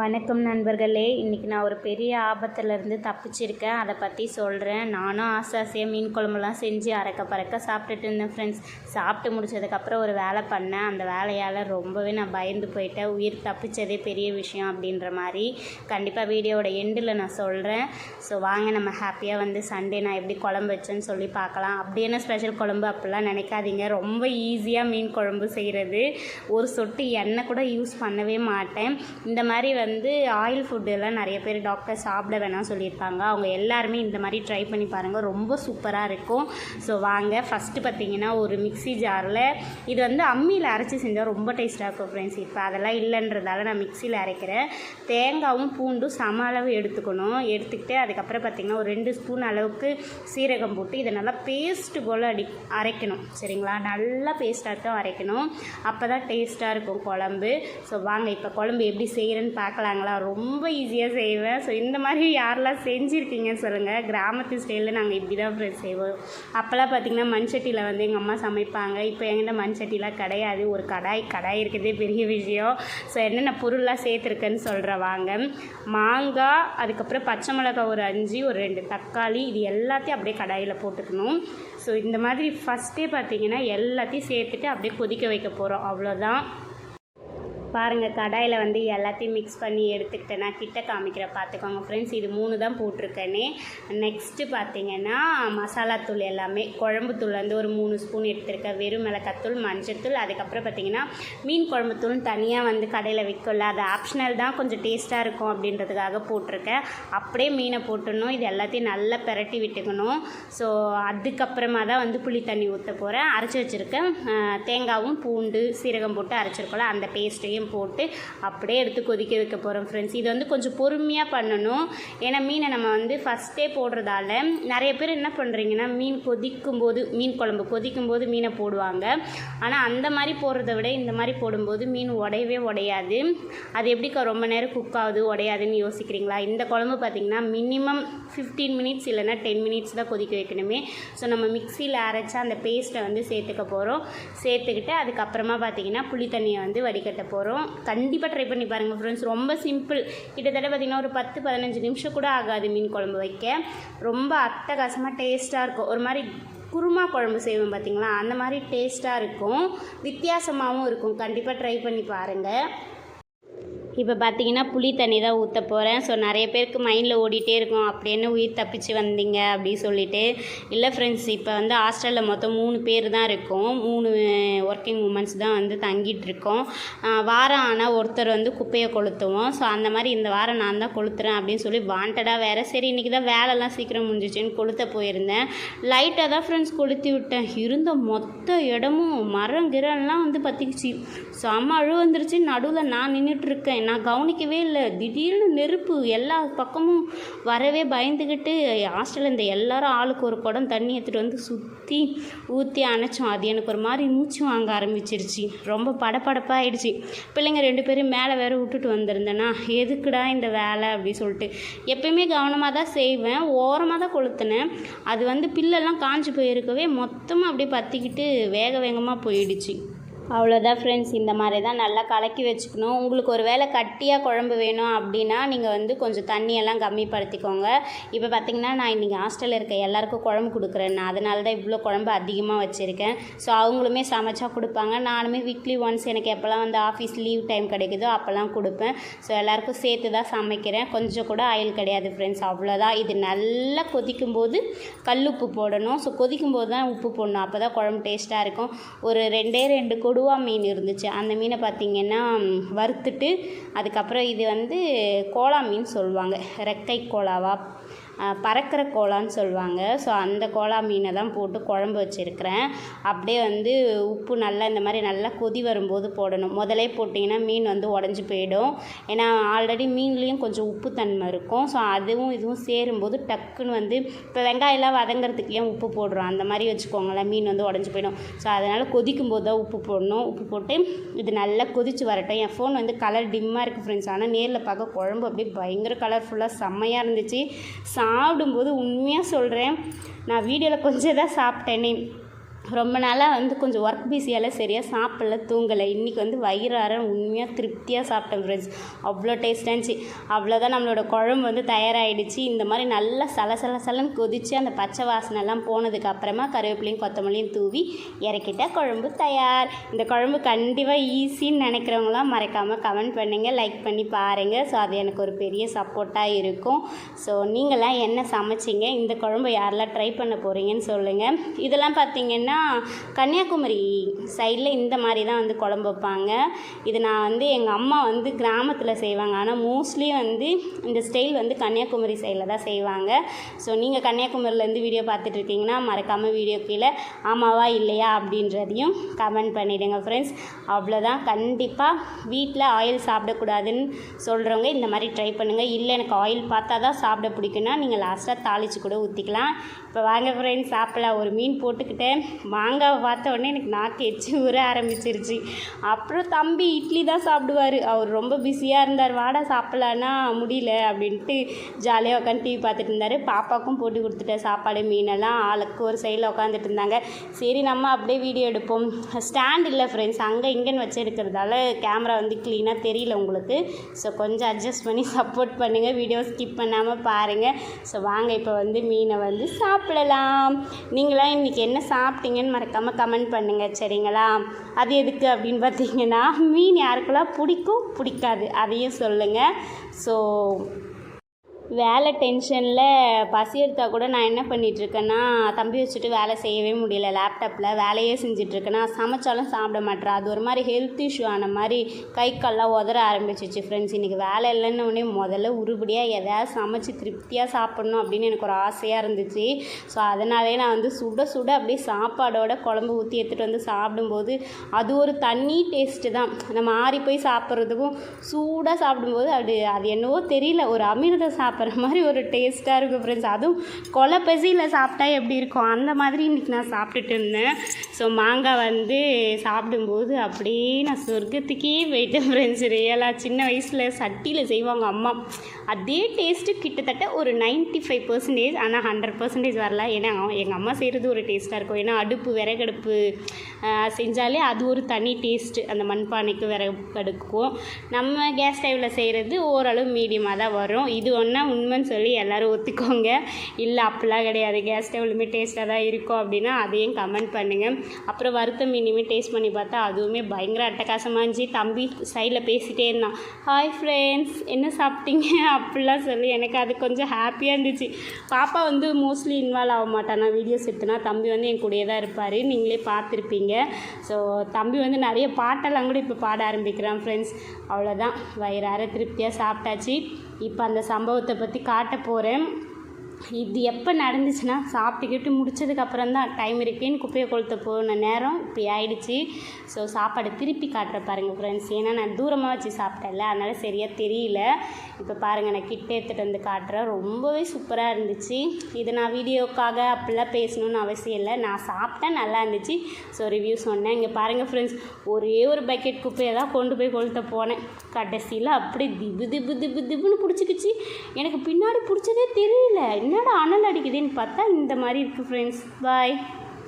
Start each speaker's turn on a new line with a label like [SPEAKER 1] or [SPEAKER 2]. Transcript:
[SPEAKER 1] வணக்கம் நண்பர்களே. இன்றைக்கி நான் ஒரு பெரிய ஆபத்துலேருந்து தப்பிச்சிருக்கேன். அதை பற்றி சொல்கிறேன் நானும் ஆசை ஆசையாக மீன் குழம்புலாம் செஞ்சு அறக்க பறக்க சாப்பிட்டுட்டு இருந்தேன் ஃப்ரெண்ட்ஸ் சாப்பிட்டு முடிச்சதுக்கப்புறம் ஒரு வேலை பண்ணேன். அந்த வேலையால் ரொம்பவே நான் பயந்து போயிட்டேன். உயிர் தப்பிச்சதே பெரிய விஷயம் அப்படின்ற மாதிரி. கண்டிப்பாக வீடியோவோட எண்டில் நான் சொல்கிறேன் ஸோ வாங்க நம்ம ஹாப்பியாக வந்து சண்டே நான் எப்படி குழம்பு வச்சேன்னு சொல்லி பார்க்கலாம். அப்படி என்ன ஸ்பெஷல் குழம்பு அப்படிலாம் நினைக்காதீங்க. ரொம்ப ஈஸியாக மீன் குழம்பு செய்கிறது ஒரு சொட்டு எண்ணெய் கூட யூஸ் பண்ணவே மாட்டேன். இந்த மாதிரி வந்து ஆயில் ஃபுட்டெல்லாம் நிறைய பேர் டாக்டர் சாப்பிட வேணாம் சொல்லியிருப்பாங்க அவங்க எல்லாருமே இந்த மாதிரி ட்ரை பண்ணி பாருங்கள் ரொம்ப சூப்பராக இருக்கும். ஸோ வாங்க. ஃபஸ்ட்டு பார்த்தீங்கன்னா ஒரு மிக்ஸி ஜாரில் இது வந்து அம்மியில் அரைச்சி செஞ்சால் ரொம்ப டேஸ்ட்டாக இருக்கும் ஃப்ரெண்ட்ஸ் இப்போ அதெல்லாம் இல்லைன்றதால நான் மிக்சியில் அரைக்கிறேன். தேங்காவும் பூண்டும் சம அளவு எடுத்துக்கணும். எடுத்துக்கிட்டு அதுக்கப்புறம் பார்த்திங்கன்னா ஒரு ரெண்டு ஸ்பூன் அளவுக்கு சீரகம் போட்டு இதை நல்லா பேஸ்ட்டு போல் அடி அரைக்கணும். சரிங்களா? நல்லா பேஸ்ட்டாக தான் அரைக்கணும். அப்போ தான் டேஸ்ட்டாக இருக்கும் குழம்பு. ஸோ வாங்க. இப்போ குழம்பு எப்படி செய்கிறேன்னு பார்க்கலாங்களா ரொம்ப ஈஸியாக செய்வேன். ஸோ இந்த மாதிரி யாரெல்லாம் செஞ்சுருக்கீங்கன்னு சொல்லுங்கள் கிராமத்து ஸ்டைலில் நாங்கள் இப்படி தான் ஃப்ரெண்ட்ஸ் செய்வோம். அப்போல்லாம் பார்த்திங்கன்னா மண்சட்டியில் வந்து எங்கள் அம்மா சமைப்பாங்க. இப்போ எங்கிட்ட மண்சட்டிலாம் கிடையாது. ஒரு கடாய் கடாய் இருக்கிறதே பெரிய விஷயம். ஸோ என்னென்ன பொருள்லாம் சேர்த்துருக்கேன்னு சொல்கிற வாங்க. மாங்காய் அதுக்கப்புறம் பச்சை மிளகாய் ஒரு அஞ்சு ஒரு ரெண்டு. தக்காளி இது எல்லாத்தையும் அப்படியே கடாயில் போட்டுக்கணும். ஸோ இந்த மாதிரி ஃபஸ்ட்டே பார்த்தீங்கன்னா எல்லாத்தையும் சேர்த்துட்டு அப்படியே கொதிக்க வைக்க போகிறோம் அவ்வளோதான் பாருங்கள் கடாயில் வந்து எல்லாத்தையும் மிக்ஸ் பண்ணி எடுத்துக்கிட்டேன்னா கிட்ட காமிக்கிற பார்த்துக்கோங்க ஃப்ரெண்ட்ஸ் இது மூணு தான் போட்டிருக்கேனே. நெக்ஸ்ட்டு பார்த்தீங்கன்னா மசாலாத்தூள் எல்லாமே. குழம்பு தூள் வந்து ஒரு மூணு ஸ்பூன் எடுத்திருக்கேன். வெறும் மிளகாத்தூள் மஞ்சத்தூள் அதுக்கப்புறம் பார்த்தீங்கன்னா மீன் குழம்பு தூள் தனியாக வந்து கடையில் விற்கல அது ஆப்ஷனல் தான். கொஞ்சம் டேஸ்ட்டாக இருக்கும் அப்படின்றதுக்காக போட்டிருக்கேன். அப்படியே மீனை போட்டுடணும். இது எல்லாத்தையும் நல்லா பிரட்டி விட்டுக்கணும். ஸோ அதுக்கப்புறமா தான் வந்து புளி தண்ணி ஊற்ற போகிறேன் அரைச்சி வச்சுருக்கேன் தேங்காவும் பூண்டு சீரகம் போட்டு அரைச்சிருக்கோம்ல. அந்த பேஸ்ட்டையும் போட்டு அப்படியே எடுத்து கொதிக்க வைக்க போகிறோம் ஃப்ரெண்ட்ஸ் இது வந்து கொஞ்சம் பொறுமையாக பண்ணணும். ஏன்னா மீனை நம்ம வந்து ஃபஸ்ட்டே போடுறதால நிறைய பேர் என்ன பண்ணுறீங்கன்னா மீன் கொதிக்கும் போது மீன் குழம்பு கொதிக்கும் போது மீனை போடுவாங்க. ஆனால் அந்த மாதிரி போடுறத விட இந்த மாதிரி போடும்போது மீன் உடையவே உடையாது. அது எப்படிக்கா ரொம்ப நேரம் குக் ஆகுது உடையாதுன்னு யோசிக்கிறீங்களா? இந்த குழம்பு பார்த்திங்கன்னா மினிமம் ஃபிஃப்டீன் மினிட்ஸ் இல்லைன்னா டென் மினிட்ஸ் தான் கொதிக்க வைக்கணுமே. ஸோ நம்ம மிக்சியில் அரைச்சா அந்த பேஸ்ட்டை வந்து சேர்த்துக்க போகிறோம் சேர்த்துக்கிட்டு அதுக்கப்புறமா பார்த்திங்கன்னா புளி தண்ணியை வந்து வடிகட்ட போகிறோம் கண்டிப்பாக ட்ரை பண்ணி பாருங்கள் ஃப்ரெண்ட்ஸ் ரொம்ப சிம்பிள் கிட்டத்தட்ட பார்த்திங்கன்னா ஒரு பத்து பதினஞ்சு நிமிஷம் கூட ஆகாது மீன் குழம்பு வைக்க. ரொம்ப அட்டகாசமாக டேஸ்ட்டாக இருக்கும். ஒரு மாதிரி குருமா குழம்பு செய்வோம் பார்த்தீங்களா அந்த மாதிரி டேஸ்ட்டாக இருக்கும். வித்தியாசமாகவும் இருக்கும். கண்டிப்பாக ட்ரை பண்ணி பாருங்கள் இப்போ பார்த்தீங்கன்னா புளி தண்ணி தான் ஊற்ற போகிறேன் ஸோ நிறைய பேருக்கு மைண்டில் ஓடிட்டே இருக்கும். அப்படி என்ன உயிர் தப்பிச்சு வந்தீங்க? அப்படின்னு சொல்லிட்டு. இல்லை ஃப்ரெண்ட்ஸ் இப்போ வந்து ஹாஸ்டலில் மொத்தம் மூணு பேர் தான் இருக்கோம். மூணு ஒர்க்கிங் உமன்ஸ் தான் வந்து தங்கிட்டு இருக்கோம். வாரம் ஆனால் ஒருத்தர் வந்து குப்பையை கொளுத்துவோம். ஸோ அந்த மாதிரி இந்த வாரம் நான் தான் கொளுத்துறேன் அப்படின்னு சொல்லி வாண்டடாக வேறு. சரி இன்றைக்கி தான் வேலைலாம் சீக்கிரம் முடிஞ்சிச்சுன்னு கொளுத்த போயிருந்தேன். லைட்டாக தான் ஃப்ரெண்ட்ஸ் கொளுத்தி விட்டேன். இருந்த மொத்த இடமும் மரம் கிரம்லாம் வந்து பற்றிக்கிச்சு செம்ம அழு வந்துருச்சு. நடுவில் நான் நின்றுட்டுருக்கேன் நான் கவனிக்கவே இல்லை. திடீர்னு நெருப்பு எல்லா பக்கமும் வரவே பயந்துக்கிட்டு ஹாஸ்டலில் இந்த எல்லாரும் ஆளுக்கு ஒரு குடம் தண்ணி எடுத்துகிட்டு வந்து சுற்றி ஊற்றி அணைச்சோம். அது எனக்கு ஒரு மாதிரி மூச்சு வாங்க ஆரம்பிச்சிருச்சு. ரொம்ப படபடப்பாக ஆயிடுச்சு. பிள்ளைங்க ரெண்டு பேரும் மேலே வேற விட்டுட்டு வந்திருந்தேன்னா எதுக்குடா இந்த வேலை? அப்படி சொல்லிட்டு. எப்பயுமே கவனமாக தான் செய்வேன். ஓரமாக தான் கொளுத்துனேன். அது வந்து பில்லெல்லாம் காஞ்சி போயிருக்கவே மொத்தமாக அப்படியே பற்றிக்கிட்டு வேக வேகமாக போயிடுச்சு. அவ்வளோதான் ஃப்ரெண்ட்ஸ் இந்த மாதிரி தான் நல்லா கலக்கி வச்சுக்கணும். உங்களுக்கு ஒரு வேளை கட்டியாக குழம்பு வேணும் அப்படின்னா நீங்கள் வந்து கொஞ்சம் தண்ணியெல்லாம் கம்மிப்படுத்திக்கோங்க. இப்போ பார்த்திங்கன்னா நான் இன்றைக்கி ஹாஸ்டலில் இருக்க எல்லாருக்கும் குழம்பு கொடுக்குறேன். நான் அதனால தான் இவ்வளோ குழம்பு அதிகமாக வச்சுருக்கேன். ஸோ அவங்களுமே சமைச்சா கொடுப்பாங்க. நானுமே வீக்லி ஒன்ஸ் எனக்கு எப்போல்லாம் வந்து ஆஃபீஸ் லீவ் டைம் கிடைக்குதோ அப்போல்லாம் கொடுப்பேன். ஸோ எல்லாேருக்கும் சேர்த்து தான் சமைக்கிறேன். கொஞ்சம் கூட ஆயில் கிடையாது ஃப்ரெண்ட்ஸ் அவ்வளோதான். இது நல்லா கொதிக்கும் போது கல்லுப்பு போடணும். ஸோ கொதிக்கும் போது தான் உப்பு போடணும். அப்போ தான் குழம்பு டேஸ்ட்டாக இருக்கும். ஒரு ரெண்டே ரெண்டு கொடுவா மீன் இருந்துச்சு. அந்த மீனை பார்த்தீங்கன்னா வறுத்துட்டு அதுக்கப்புறம் இது வந்து கோலா மீன் சொல்லுவாங்க. ரெக்கை கோலாவா? பறக்கிற கோலான்னு சொல்லுவாங்க. ஸோ அந்த கோலா மீனை தான் போட்டு குழம்பு வச்சுருக்கிறேன். அப்படியே வந்து உப்பு நல்லா இந்த மாதிரி நல்லா கொதி வரும்போது போடணும். முதலே போட்டிங்கன்னா மீன் வந்து உடஞ்சி போயிடும். ஏன்னா ஆல்ரெடி மீன்லேயும் கொஞ்சம் உப்பு தன்மை இருக்கும். ஸோ அதுவும் இதுவும் சேரும்போது டக்குன்னு வந்து இப்போ வெங்காயம்லாம் வதங்குறதுக்கு ஏன் உப்பு போடுறோம்? அந்த மாதிரி வச்சுக்கோங்களேன் மீன் வந்து உடஞ்சி போயிடும். ஸோ அதனால் கொதிக்கும் போது தான் உப்பு போடணும். உப்பு போட்டு இது நல்லா கொதிச்சு வரட்டும். என் ஃபோன் வந்து கலர் டிம்மாக இருக்குது ஃப்ரெண்ட்ஸ் ஆனால் நேரில் பார்க்க குழம்பு அப்படியே பயங்கர கலர்ஃபுல்லாக செம்மையாக இருந்துச்சு. சாப்பிடும்போது உண்மையாக சொல்கிறேன் நான் வீடியோவில் கொஞ்சம் தான் சாப்பிட்டேனே. ரொம்ப நாளாக வந்து கொஞ்சம் ஒர்க் பிஸியால் சரியாக சாப்பிடல தூங்கலை. இன்றைக்கி வந்து வயிறார உண்மையாக திருப்தியாக சாப்பிட்டேன் ஃப்ரெண்ட்ஸ் அவ்வளோ டேஸ்ட்டாக இருந்துச்சு. அவ்வளோதான் நம்மளோட குழம்பு வந்து தயாராகிடுச்சு இந்த மாதிரி நல்லா சல சல சலன்னு கொதித்து அந்த பச்சை வாசனைலாம் போனதுக்கு அப்புறமா கருவேப்பிலையும் கொத்தமல்லியும் தூவி இறக்கிட்டால் குழம்பு தயார். இந்த குழம்பு கண்டிப்பாக ஈஸின்னு நினைக்கிறவங்களாம் மறக்காமல் கமெண்ட் பண்ணுங்கள் லைக் பண்ணி பாருங்கள் ஸோ அது எனக்கு ஒரு பெரிய சப்போர்ட்டாக இருக்கும். ஸோ நீங்களாம் என்ன சமைச்சிங்க? இந்த குழம்பு யாரெல்லாம் ட்ரை பண்ண போகிறீங்கன்னு சொல்லுங்கள் இதெல்லாம் பார்த்தீங்கன்னா கன்னியாகுமரி சைடில் இந்த மாதிரி தான் வந்து குழம்பு வைப்பாங்க. இது நான் வந்து எங்கள் அம்மா வந்து கிராமத்தில் செய்வாங்க. ஆனால் மோஸ்ட்லி வந்து இந்த ஸ்டைல் வந்து கன்னியாகுமரி சைடில் தான் செய்வாங்க. ஸோ நீங்கள் கன்னியாகுமரியிலேருந்து வீடியோ பார்த்துட்டு இருக்கீங்கன்னா மறக்காமல் வீடியோ கீழே ஆமாவா இல்லையா அப்படின்றதையும் கமெண்ட் பண்ணிவிடுங்க ஃப்ரெண்ட்ஸ் அவ்வளோதான் கண்டிப்பாக வீட்டில் ஆயில் சாப்பிடக்கூடாதுன்னு சொல்கிறவங்க இந்த மாதிரி ட்ரை பண்ணுங்கள் இல்லை எனக்கு ஆயில் பார்த்தா தான் சாப்பிட பிடிக்குன்னா நீங்கள் லாஸ்ட்டாக தாளித்து கூட ஊற்றிக்கலாம் இப்போ வாங்க ஃப்ரெண்ட்ஸ் சாப்பிடலாம். ஒரு மீன் போட்டுக்கிட்டேன். மாங்காவை பார்த்த உடனே எனக்கு நாக்கு எச்சு ஊற ஆரம்பிச்சிருச்சு. அப்புறம் தம்பி இட்லி தான் சாப்பிடுவார். அவர் ரொம்ப பிஸியாக இருந்தார். வாடா சாப்பிட்லான்னா முடியல அப்படின்ட்டு ஜாலியாக உட்காந்து டிவி பார்த்துட்டு இருந்தார். பாப்பாவுக்கும் போட்டு கொடுத்துட்டேன் சாப்பாடு மீனெல்லாம் ஆளுக்கு ஒரு சைடில் உட்காந்துட்டு இருந்தாங்க. சரி நம்ம அப்படியே வீடியோ எடுப்போம். ஸ்டாண்ட் இல்லை ஃப்ரெண்ட்ஸ் அங்கே இங்கேன்னு வச்சுருக்கிறதால கேமரா வந்து க்ளீனாக தெரியல உங்களுக்கு. ஸோ கொஞ்சம் அட்ஜஸ்ட் பண்ணி சப்போர்ட் பண்ணுங்கள் வீடியோ ஸ்கிப் பண்ணாமல் பாருங்கள் ஸோ வாங்க இப்போ வந்து மீனை வந்து சாப்பிடலாம். நீங்களாம் இன்றைக்கி என்ன சாப்பிட்டீங்க? பார்த்தீங்கன்னு மறக்காமல் கமெண்ட் பண்ணுங்கள் சரிங்களா? அது எதுக்கு அப்படின்னு பார்த்தீங்கன்னா மீன் யாருக்கெல்லாம் பிடிக்கும் பிடிக்காது. அதையும் சொல்லுங்கள் ஸோ வேலை டென்ஷனில் பசி எடுத்தால் கூட நான் என்ன பண்ணிகிட்ருக்கேன்னா தம்பி வச்சுட்டு வேலை செய்யவே முடியல லேப்டாப்பில் வேலையே செஞ்சிட்ருக்கேன்னா சமைச்சாலும் சாப்பிட மாட்டேறா. அது ஒரு மாதிரி ஹெல்த் இஷ்யூ ஆன மாதிரி கை கால்லாம் உதற ஆரம்பிச்சிச்சு ஃப்ரெண்ட்ஸ் இன்றைக்கி வேலை இல்லைன்னு உடனே முதல்ல உருப்படியாக எதாவது சமைச்சு திருப்தியாக சாப்பிட்ணும் அப்படின்னு எனக்கு ஒரு ஆசையாக இருந்துச்சு. ஸோ அதனாலே நான் வந்து சுட சுட அப்படியே சாப்பாடோட குழம்பு ஊற்றி எடுத்துகிட்டு வந்து சாப்பிடும்போது அது ஒரு தண்ணி டேஸ்ட்டு தான். நம்ம ஆறி போய் சாப்பிட்றதுக்கும் சூடாக சாப்பிடும்போது அது அது என்னவோ தெரியல. ஒரு அமிர்தம் சாப்பிட்ற மாதிரி ஒரு டேஸ்ட்டாக இருக்கும் ஃப்ரெண்ட்ஸ் அதுவும் கொலை பசியில் சாப்பிட்டா எப்படி இருக்கும்? அந்த மாதிரி இன்றைக்கி நான் சாப்பிட்டுட்டு இருந்தேன். ஸோ மாங்காய் வந்து சாப்பிடும்போது அப்படியே நான் சொர்க்கத்துக்கே போயிட்டேன் ஃப்ரெண்ட்ஸ் ரியலாக சின்ன வயசில் சட்டியில் செய்வாங்க அம்மா. அதே டேஸ்ட்டு கிட்டத்தட்ட ஒரு 95% ஃபைவ் பர்சன்டேஜ் ஆனால் ஹண்ட்ரட் பர்சன்டேஜ் வரல. ஏன்னா எங்கள் அம்மா செய்கிறது ஒரு டேஸ்ட்டாக இருக்கும். ஏன்னா அடுப்பு விறகடுப்பு செஞ்சாலே அது ஒரு தனி டேஸ்ட்டு அந்த மண்பானைக்கு விறகடுக்கும் நம்ம கேஸ் ஸ்டைவில் செய்கிறது ஓரளவு மீடியமாக தான் வரும். இது ஒன்றா உண்மைன்னு சொல்லி எல்லோரும் ஒத்துக்கோங்க. இல்லை அப்படிலாம் கிடையாது. கேஸ் ஸ்டவ்லுமே டேஸ்ட்டாக தான் இருக்கும் அப்படின்னா அதையும் கமெண்ட் பண்ணுங்கள் அப்புறம் வறுத்த மீனுமே டேஸ்ட் பண்ணி பார்த்தா அதுவுமே பயங்கர அட்டகாசமாக இருந்துச்சு. தம்பி சைடில் பேசிகிட்டே இருந்தான். ஹாய் ஃப்ரெண்ட்ஸ் என்ன சாப்பிட்டீங்க? அப்படிலாம் சொல்லி எனக்கு அது கொஞ்சம் ஹாப்பியாக இருந்துச்சு. பாப்பா வந்து மோஸ்ட்லி இன்வால்வ் ஆக மாட்டானா வீடியோஸ் எடுத்துனா தம்பி வந்து என் கூடயே தான் இருப்பார். நீங்களே பார்த்துருப்பீங்க. ஸோ தம்பி வந்து நிறைய பாட்டெல்லாம் கூட இப்போ பாட ஆரம்பிக்கிறான் ஃப்ரெண்ட்ஸ் அவ்வளோதான் வயிறார திருப்தியாக சாப்பிட்டாச்சு. இப்போ அந்த சம்பவத்தை பற்றி காட்ட போகிறேன் இது எப்போ நடந்துச்சுன்னா சாப்பிட்டுக்கிட்டு முடிச்சதுக்கப்புறம் தான் டைம் இருக்கேன்னு குப்பையை கொளுத்த போன நேரம் இப்படி ஆயிடுச்சு. ஸோ சாப்பாடு திருப்பி காட்டுற பாருங்கள் ஃப்ரெண்ட்ஸ் ஏன்னா நான் தூரமாக வச்சு சாப்பிட்டேன்ல. அதனால் சரியாக தெரியல. இப்போ பாருங்கள் நான் கிட்டே எடுத்துகிட்டு வந்து காட்டுறேன். ரொம்பவே சூப்பராக இருந்துச்சு. இது நான் வீடியோக்காக அப்படிலாம் பேசணும்னு அவசியம் இல்லை. நான் சாப்பிட்டேன் நல்லா இருந்துச்சு. ஸோ ரிவ்யூ சொன்னேன். இங்கே பாருங்கள் ஃப்ரெண்ட்ஸ் ஒரே ஒரு பக்கெட் குப்பையை தான் கொண்டு போய் கொளுத்த போனேன். கடைசியில் அப்படி திபு திபு திபு திபுன்னு பிடிச்சிக்கிச்சு. எனக்கு பின்னாடி பிடிச்சதே தெரியல. என்னடா அனல் அடிக்குதுன்னு பார்த்தா இந்த மாதிரி இருக்குது ஃப்ரெண்ட்ஸ் பாய்